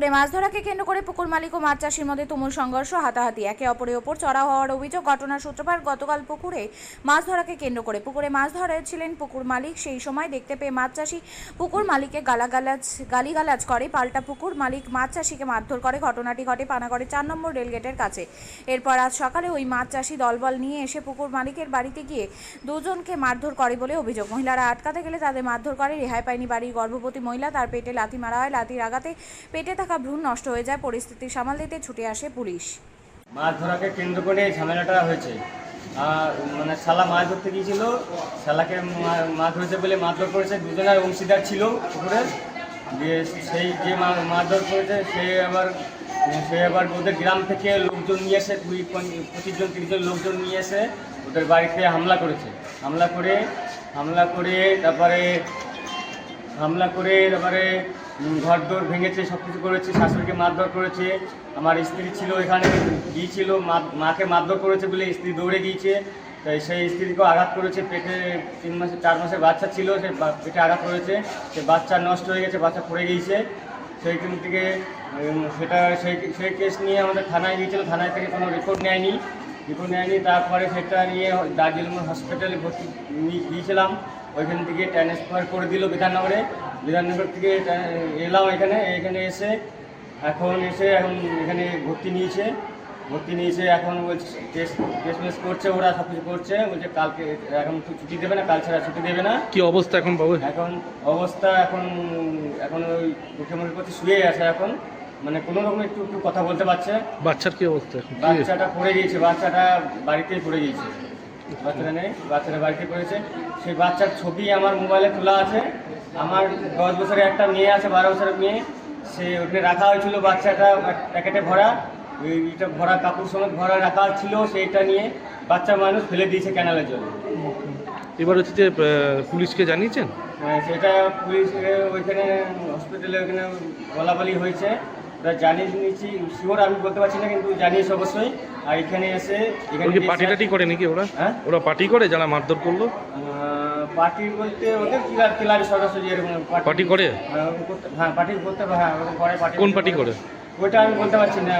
পুকুরে মাছ ধরাকে কেন্দ্র করে পুকুর মালিক ও মাছ চাষির মধ্যে তুমুল সংঘর্ষ, হাতাহাতি। একে অপরের ওপর চড়া হওয়ার অভিযোগ, ঘটনার সূত্রপাত গতকাল পুকুরে মাছ ধরাকে কেন্দ্র করে। পুকুরে মাছ ধরেছিলেন পুকুর মালিক। সেই সময় দেখতে পেয়ে মাছ চাষি পুকুর মালিককে গালাগালাজ, গালিগালাজ করে। পাল্টা পুকুর মালিক মাছ চাষিকে মারধর করে। ঘটনাটি ঘটে পানাগড়ে চার নম্বর রেলগেটের কাছে। এরপর আজ সকালে ওই মাছ চাষি দলবল নিয়ে এসে পুকুর মালিকের বাড়িতে গিয়ে দুজনকে মারধর করে বলে অভিযোগ। মহিলারা আটকাতে গেলে তাদের মারধর করে, রেহাই পায়নি বাড়ির গর্ভবতী মহিলা। তার পেটে লাথি মারা হয়। লাথির আঘাতে পেটে থাকা ভ্রূণ নষ্ট হয়ে যায়, পরিস্থিতি সামাল দিতে ছুটে আসে পুলিশ। মাছ ধরাকে কেন্দ্র করে ঝামেলাটা হয়েছে। আর মানে শালা মাছ ধরতে গিয়েছিল, শালাকে মাছ ধরেছে বলে মারধর করেছে, দুজনের অংশীদার ছিল পুকুরে। দিয়ে সেই যে মারধর করেছে, সে আবার সে আবার ওদের গ্রাম থেকে লোকজন নিয়ে এসে, কুড়ি পঁচিশ জন, তিরিশ জন লোকজন নিয়ে এসে ওদের বাড়িতে হামলা করেছে। হামলা করে হামলা করে তারপরে, হামলা করে তারপরে উম, ঘর দৌড় ভেঙেছে সব কিছু করেছে শাশুড়িকে মারধর করেছে। আমার স্ত্রী ছিল এখানে গিয়েছিল মাকে মারধর করেছে বলে স্ত্রী দৌড়ে গিয়েছে। তাই সেই স্ত্রীকেও আঘাত করেছে পেটে তিন মাসে চার মাসের বাচ্চা ছিল সে পেটে আঘাত করেছে। সে বাচ্চা নষ্ট হয়ে গেছে বাচ্চা পড়ে গিয়েছে। সেইখান থেকে সেটা সেই সেই কেস নিয়ে আমাদের থানায় গিয়েছিল থানায় থেকে কোনো রিপোর্ট নেয়নি। রিপোর্ট নেয়নি তারপরে সেটা নিয়ে দার্জিলিং হসপিটালে ভর্তি নিয়ে গিয়েছিলাম ওইখান থেকে ট্রান্সফার করে দিল বিধাননগরে। বিধাননগর থেকে এলাম এখানে এখানে এসে এখন এসে এখন এখানে ভর্তি নিয়েছে। ভর্তি নিয়েছে এখন বলছে টেস্ট টেস্ট মেস করছে ওরা সব কিছু করছে। বলছে কালকে এখন তো ছুটি দেবে না কাল ছাড়া ছুটি দেবে না। কি অবস্থা এখন বাবু? এখন অবস্থা এখন এখন ওই মুখ্যমন্ত্রীর প্রতি শুয়ে আছে এখন। মানে কোনো রকম একটু একটু কথা বলতে পারছে। বাচ্চার কি অবস্থা? বাচ্চাটা পড়ে গিয়েছে বাচ্চাটা বাড়িতেই পড়ে গিয়েছে। বাচ্চাটা নেই বাচ্চাটা বাড়িতে পড়েছে সেই বাচ্চার ছবি আমার মোবাইলে তোলা আছে। আমার দশ বছরের একটা মেয়ে আছে বারো বছরের মেয়ে। সে ওখানে রাখা হয়েছিল বাচ্চাটা প্যাকেটে ভরা। এইটা ভরা কাপড় সমেত ভরা রাখা ছিল সেইটা নিয়ে বাচ্চা মানুষ ফেলে দিয়েছে ক্যানালের জন্য। এবার হচ্ছে যে পুলিশকে জানিয়েছেন? হ্যাঁ, সেটা পুলিশ ওইখানে হসপিটালে ওইখানে বলা বলি হয়েছে। জানিয়ে নিয়েছি শিওর আমি বলতে পারছি না কিন্তু জানিয়েছি অবশ্যই। আর এখানে এসে এখানে কি পার্টি টাটি করে নাকি ওরা? হ্যাঁ? ওরা পার্টি করে যারা মারধর করল? পার্টি বলতে ওদের ক্লাব ক্লাবের সদস্য এরকম পার্টি করে? হ্যাঁ, হ্যাঁ পার্টি করতে হ্যাঁ ওরকম করে পার্টি কোন পার্টি করে? ওইটা আমি বলতে পারছি না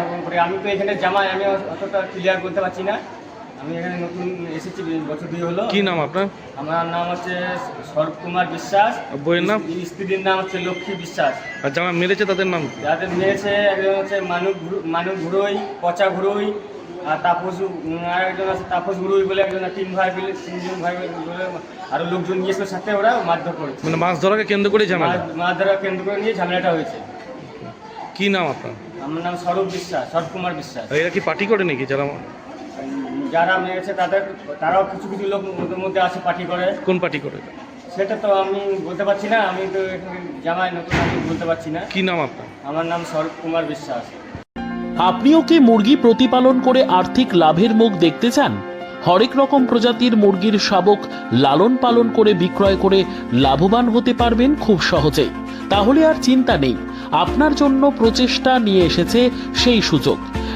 আমি তো এখানে জামাই আমি অতটা ক্লিয়ার বলতে পারছি না। আমি এখানে নতুন এসেছি বছর দুই হলো। কি নাম আপনার? আমার নাম হচ্ছে স্বরূপ কুমার বিশ্বাস। বইয়ের নাম? স্ত্রীর নাম হচ্ছে লক্ষ্মী বিশ্বাস। আর যারা মেরেছে তাদের নাম? যাদের মেয়েছে একজন হচ্ছে মানু ঘুরু- মানু ঘুরোই পচা ঘুরোই আর তাপস আর একজন আছে তাপস ঘুরোই বলে একজন তিন ভাই বলে তিনজন ভাই বলে আরও লোকজন নিয়েছিল সাথে ওরা মারধর করেছে। মানে মাছ ধরাকে কেন্দ্র করে ঝামেলা? মাছ- মাছ ধরা কেন্দ্র করে নিয়ে ঝামেলাটা হয়েছে। কি নাম আপনার? আমার নাম স্বরূপ বিশ্বাস স্বরূপ কুমার বিশ্বাস। এরা কি পার্টি করে নাকি যারা যারা মেরেছে তাদের তারাও কিছু কিছু লোক ওদের মধ্যে আছে পার্টি করে। কোন পার্টি করে? সেটা তো আমি বলতে পারছি না আমি তো এখানে জামাই নতুন আমি বলতে পারছি না। কি নাম আপনার? আমার নাম স্বরূপ কুমার বিশ্বাস। আপনিও কি মুরগি প্রতিপালন করে আর্থিক লাভের মুখ দেখতে চান? হরেক রকম প্রজাতির মুরগির শাবক লালন পালন করে বিক্রয় করে লাভবান হতে পারবেন খুব সহজেই। তাহলে আর চিন্তা নেই আপনার জন্য প্রচেষ্টা নিয়ে এসেছে সেই সুযোগ।